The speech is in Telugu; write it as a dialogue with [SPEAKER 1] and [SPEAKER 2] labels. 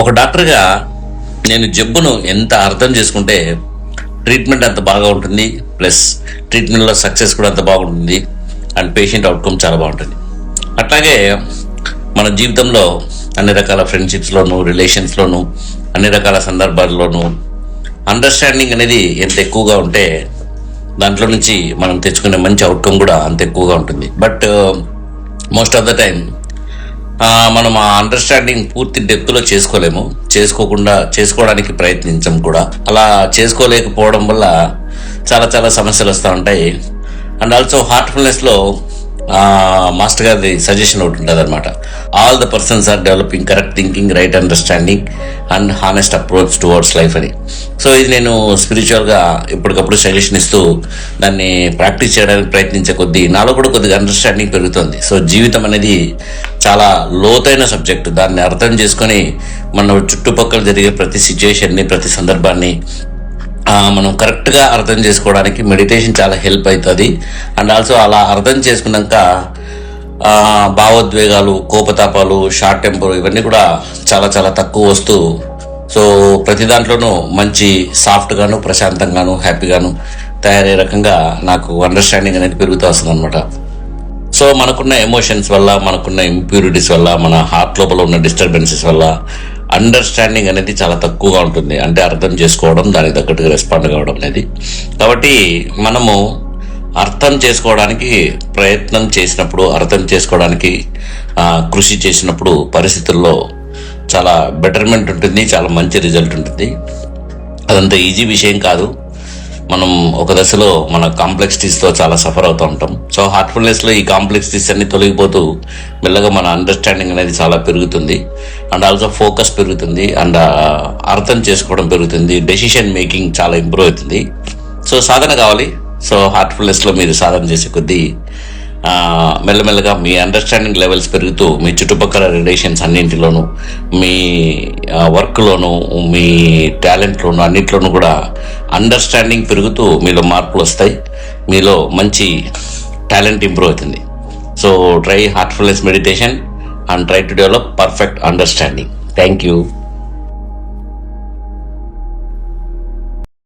[SPEAKER 1] ఒక డాక్టర్గా నేను జబ్బును ఎంత అర్థం చేసుకుంటే ట్రీట్మెంట్ అంత బాగా ఉంటుంది ప్లస్ ట్రీట్మెంట్లో సక్సెస్ కూడా అంత బాగుంటుంది అండ్ పేషెంట్ అవుట్కమ్ చాలా బాగుంటుంది. అట్లాగే మన జీవితంలో అన్ని రకాల ఫ్రెండ్షిప్స్లోను రిలేషన్స్లోను అన్ని రకాల సందర్భాల్లోనూ అండర్స్టాండింగ్ అనేది ఎంత ఎక్కువగా ఉంటే దాంట్లో నుంచి మనం తెచ్చుకునే మంచి అవుట్కమ్ కూడా అంత ఎక్కువగా ఉంటుంది. But most of the time మనం ఆ అండర్స్టాండింగ్ పూర్తి డెప్త్లో చేసుకోలేము. చేసుకోకుండా చేసుకోవడానికి ప్రయత్నించం కూడా. అలా చేసుకోలేకపోవడం వల్ల చాలా చాలా సమస్యలు వస్తూ ఉంటాయి. అండ్ ఆల్సో హార్ట్ఫుల్నెస్లో మాస్టర్ గారి సజెషన్ ఒకటి ఉంటుంది అనమాట all the persons are developing correct thinking right understanding and honest approach towards life అని. సో ఇది నేను స్పిరిచువల్గా ఎప్పటికప్పుడు సజెషన్ ఇస్తూ దాన్ని ప్రాక్టీస్ చేయడానికి ప్రయత్నించే కొద్దీ నాలో కూడా కొద్దిగా అండర్స్టాండింగ్ పెరుగుతుంది. సో జీవితం అనేది చాలా లోతైన సబ్జెక్ట్ దాన్ని అర్థం చేసుకొని మన చుట్టుపక్కల జరిగే ప్రతి సిచ్యుయేషన్ని ప్రతి సందర్భాన్ని మనం కరెక్ట్గా అర్థం చేసుకోవడానికి మెడిటేషన్ చాలా హెల్ప్ అవుతుంది అండ్ ఆల్సో అలా అర్థం చేసుకున్నాక భావోద్వేగాలు కోపతాపాలు షార్ట్ టెంపర్ ఇవన్నీ కూడా చాలా చాలా తక్కువ వస్తూ సో ప్రతి దాంట్లోనూ మంచి సాఫ్ట్గాను ప్రశాంతంగాను హ్యాపీగాను తయారయ్యే రకంగా నాకు అండర్స్టాండింగ్ అనేది పెరుగుతూ వస్తుంది అనమాట సో మనకున్న ఎమోషన్స్ వల్ల మనకున్న ఇంప్యూరిటీస్ వల్ల మన హార్ట్ లోపల ఉన్న డిస్టర్బెన్సెస్ వల్ల అండర్స్టాండింగ్ అనేది చాలా తక్కువగా ఉంటుంది. అంటే అర్థం చేసుకోవడం దానికి తగ్గట్టుగా రెస్పాండ్ కావడం అనేది. కాబట్టి మనము అర్థం చేసుకోవడానికి ప్రయత్నం చేసినప్పుడు అర్థం చేసుకోవడానికి కృషి చేసినప్పుడు పరిస్థితుల్లో చాలా బెటర్మెంట్ ఉంటుంది చాలా మంచి రిజల్ట్ ఉంటుంది. అదంత ఈజీ విషయం కాదు. మనం ఒక దశలో మన కాంప్లెక్సిటీస్తో చాలా సఫర్ అవుతూ ఉంటాం. సో హార్ట్ఫుల్నెస్లో ఈ కాంప్లెక్సిటీస్ అన్ని తొలగిపోతూ మెల్లగా మన అండర్స్టాండింగ్ అనేది చాలా పెరుగుతుంది. అండ్ ఆల్సో ఫోకస్ పెరుగుతుంది. అండ్ uh, అర్థం చేసుకోవడం పెరుగుతుంది. డెసిషన్ మేకింగ్ చాలా ఇంప్రూవ్ అవుతుంది. సో సాధన కావాలి. సో హార్ట్ఫుల్నెస్లో మీరు సాధన చేసే కొద్దీ మెల్లమెల్లగా మీ అండర్స్టాండింగ్ లెవెల్స్ పెరుగుతూ మీ చుట్టుపక్కల రిలేషన్స్ అన్నింటిలోనూ మీ వర్క్లోనూ మీ టాలెంట్లోను అన్నింటిలోనూ కూడా అండర్స్టాండింగ్ పెరుగుతూ మీలో మార్పులు వస్తాయి. మీలో మంచి టాలెంట్ ఇంప్రూవ్ అవుతుంది. So try Heartfulness meditation and try to develop perfect understanding thank you